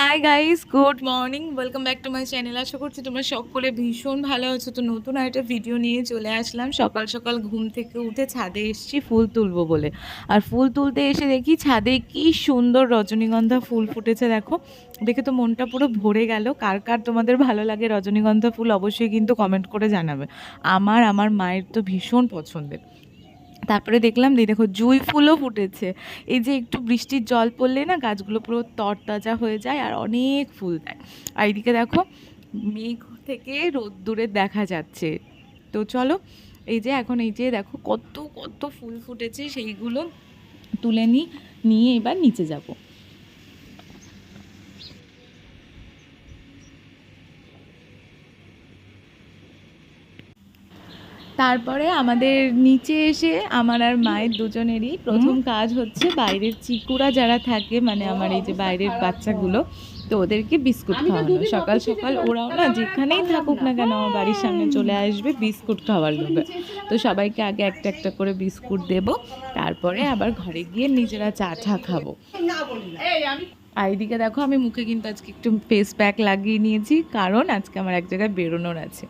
Hi guys good morning welcome back to my channel আশা করছি তোমরা সকলে ভীষণ ভালো আছো। তো নতুন একটা ভিডিও নিয়ে চলে আসলাম। সকাল সকাল ঘুম থেকে উঠে ছাদে এসেছি ফুল তুলবো বলে। আর ফুল তুলতে এসে দেখি ছাদে কি সুন্দর রজনীগন্ধা ফুল ফুটেছে, দেখো। দেখে তো মনটা পুরো ভরে গেল। কার কার তোমাদের ভালো লাগে রজনীগন্ধা ফুল অবশ্যই কিন্তু কমেন্ট করে জানাবে। আমার আমার মায়ের তো ভীষণ পছন্দের। তারপরে দেখলাম দিই দেখো জুঁই ফুলও ফুটেছে। এই যে একটু বৃষ্টির জল পড়লে না গাছগুলো পুরো তরতাজা হয়ে যায় আর অনেক ফুল দেয়। আর এইদিকে দেখো মেঘ থেকে রোদ্দুরে দেখা যাচ্ছে। তো চলো, এই যে এখন এই যে দেখো কত কত ফুল ফুটেছে সেইগুলো তুলে নিই নিয়ে এবার নিচে যাব। তারপরে আমাদের নিচে এসে আমার আর মায়ের দুজনেরই প্রথম কাজ হচ্ছে বাইরের চিকুরা যারা থাকে মানে আমার এই যে বাইরের বাচ্চাগুলো তো ওদেরকে বিস্কুট খাওয়ানো। সকাল সকাল ওরাও না যেখানেই থাকুক না কেন আমার বাড়ির সামনে চলে আসবে বিস্কুট খাওয়ার লোভে। তো সবাইকে আগে একটা একটা করে বিস্কুট দেব তারপরে আবার ঘরে গিয়ে নিজেরা চা টা খাব। আর এইদিকে দেখো আমি মুখে কিন্তু আজকে একটু ফেস প্যাক লাগিয়ে নিয়েছি কারণ আজকে আমার এক জায়গায় বেরোনোর আছে।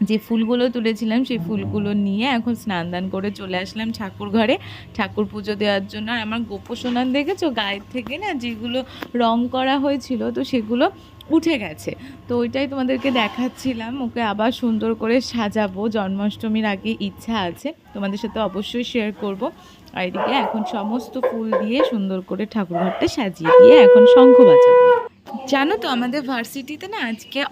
যে ফুলগুলো তুলেছিলাম, সেই ফুলগুলো নিয়ে এখন স্নান দান করে চলে আসলাম ঠাকুর ঘরে। ঠাকুর পুজো দেওয়ার জন্য। আর আমার গোপসোনান দেখেছ? গায়ের থেকে না যেগুলো রং করা হয়েছিল, তো সেগুলো উঠে গেছে। তো ওইটাই তোমাদেরকে দেখাচ্ছিলাম। ওকে আবার সুন্দর করে সাজাবো। জন্মাষ্টমীর আগে ইচ্ছা আছে। তোমাদের সাথে অবশ্যই শেয়ার করব। আর এদিকে এখন সমস্ত ফুল দিয়ে সুন্দর করে ঠাকুর ঘরটা সাজিয়ে দিয়ে এখন শঙ্খ বাজাবো। জানো তো, আমাদের ভার্সিটিতে না আজকে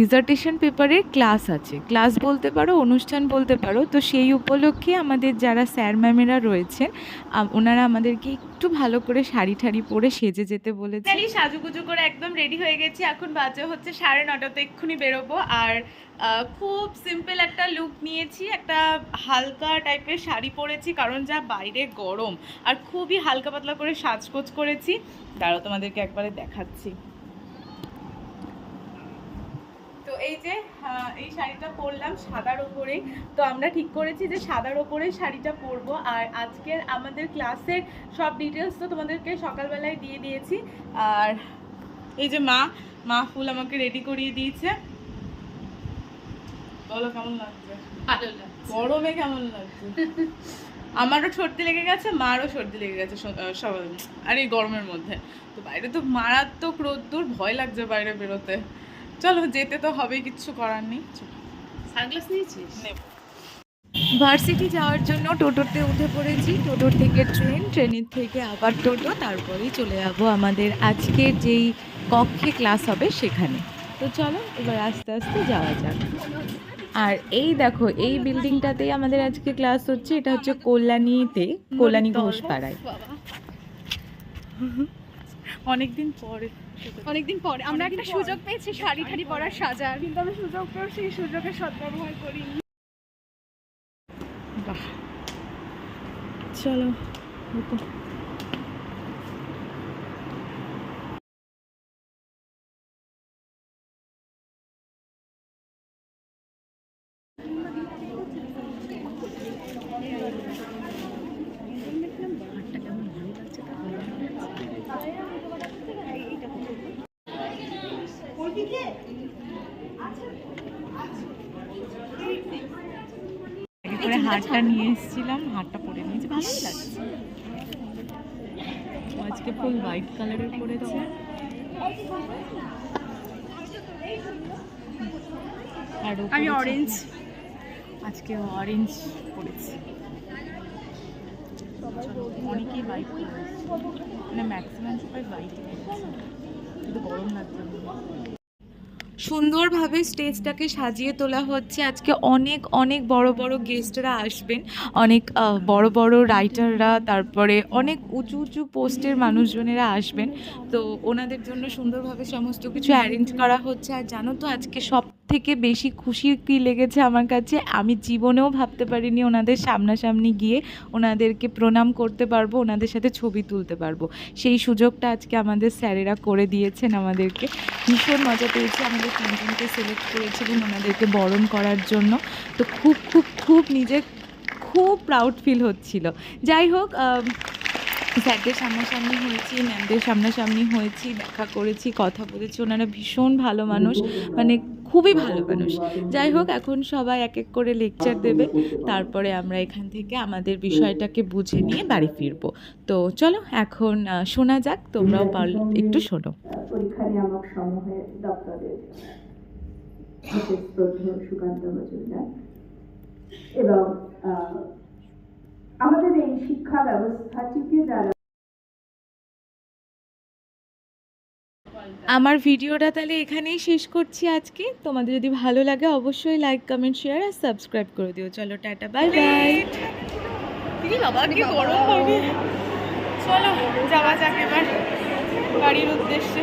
ডিজার্টেশন পেপারের ক্লাস আছে। ক্লাস বলতে পারো, অনুষ্ঠান বলতে পারো, তো সেই উপলক্ষে আমাদের যারা স্যার ম্যামেরা রয়েছেন ওনারা আমাদেরকে একটু ভালো করে শাড়ি ঠাড়ি পরে সেজে যেতে বলেছে সাজুগুজু করে একদম রেডি হয়ে গেছি, এখন বাজে হচ্ছে সাড়ে নটাতে এক্ষুনি বেরোবো। আর খুব সিম্পল একটা লুক নিয়েছি, একটা হালকা টাইপের শাড়ি পরেছি, কারণ যা বাইরে গরম। আর খুবই হালকা পাতলা করে সাজগোজ করেছি। দাঁড়াও তোমাদেরকে একবারে দেখাচ্ছি তো এই যে এই শাড়িটা পরলাম সাদার ওপরে। তো আমরা ঠিক করেছি যে সাদার ওপরে শাড়িটা পরবো। আর আজকের আমাদের ক্লাসের সব ডিটেলস তো তোমাদেরকে সকালবেলায় দিয়ে দিয়েছি। আর এই যে মা মা ফুল আমাকে রেডি করিয়ে দিয়েছে। বলো কেমন লাগছে? ভালো লাগছে। গরমে কেমন লাগছে? আমারও সর্দি লেগে গেছে মারও সর্দি লেগে গেছে স- সব আর এই গরমের মধ্যে। তো বাইরে তো মারাত্মক রোদ্দুর ভয় লাগছে বাইরে বেরোতে। চলো যেতে তো হবে কিচ্ছু করার নেই। সানগ্লাস নিয়েছিস? ভার্সিটি যাওয়ার জন্য টোটোতে উঠে পড়েছি। টোটোর থেকে ট্রেন ট্রেনের থেকে আবার টোটো তারপরেই চলে যাব আমাদের আজকের যেই কক্ষে ক্লাস হবে সেখানে। তো চলো এবার আস্তে আস্তে যাওয়া যাক। আর এই দেখো এই বিল্ডিংটাতেই আমাদের আজকে ক্লাস হচ্ছে এটা হচ্ছে কল্যাণীতে কল্যাণী ঘোষপাড়ায়। অনেকদিন পরে। অনেকদিন পরে আমরা একটা সুযোগ পেয়েছি শাড়ি ঠাড়ি পরার সাজার। কিন্তু আমি সুযোগ পেয়েও সেই সুযোগের সদ্ব্যবহার করিনি। বাহ। চলো করে হারটা নিয়ে এসেছিলাম হারটা পরে নিয়েছি। ভালোই লাগছে। আজকে ফুল হোয়াইট কালারের পরেছে। আর আমি অরেঞ্জ আজকে অরেঞ্জ পরেছি। অনেকেই হোয়াইট মানে ম্যাক্সিমাম সবাই হোয়াইট কিন্তু গরম লাগছে। সুন্দরভাবে স্টেজটাকে সাজিয়ে তোলা হচ্ছে। আজকে অনেক অনেক বড় বড় গেস্টরা আসবেন। অনেক বড় বড় রাইটাররা তারপরে অনেক উঁচু উঁচু পোস্টের মানুষজনেরা আসবেন। তো ওনাদের জন্য সুন্দরভাবে সমস্ত কিছু অ্যারেঞ্জ করা হচ্ছে। আর জানো তো, আজকে সব থেকে বেশি খুশি কী লেগেছে আমার কাছে, আমি জীবনেও ভাবতে পারিনি ওনাদের সামনাসামনি গিয়ে ওনাদেরকে প্রণাম করতে পারব, ওনাদের সাথে ছবি তুলতে পারব। সেই সুযোগটা আজকে আমাদের স্যারেরা করে দিয়েছেন আমাদেরকে। ভীষণ মজা পেয়েছি আমাদের তিনজনকে সিলেক্ট করেছিলেন ওনাদেরকে বরণ করার জন্য। তো খুব খুব খুব নিজে খুব প্রাউড ফিল হচ্ছিল। যাই হোক স্যারদের সামনাসামনি হয়েছি ম্যামদের সামনাসামনি হয়েছি, দেখা করেছি, কথা বলেছি। ওনারা ভীষণ ভালো মানুষ। মানে খুবই ভালো মানুষ। যাই হোক, এখন সবাই এক এক করে লেকচার দেবে। তারপরে আমরা এখান থেকে আমাদের বিষয়টাকে বুঝে নিয়ে বাড়ি ফিরবো। তো চলো, এখন শোনা যাক, তোমরাও পারলে একটু শোনো। এবং আমাদের এই শিক্ষা ব্যবস্থাটিকে যারা আমার ভিডিওটা তাহলে এখানেই শেষ করছি আজকে। তোমাদের যদি ভালো লাগে অবশ্যই লাইক কমেন্ট শেয়ার আর সাবস্ক্রাইব করে দিও। চলো টাটা বাই বাই চলো যাওয়া যাক এবার বাড়ির উদ্দেশ্যে।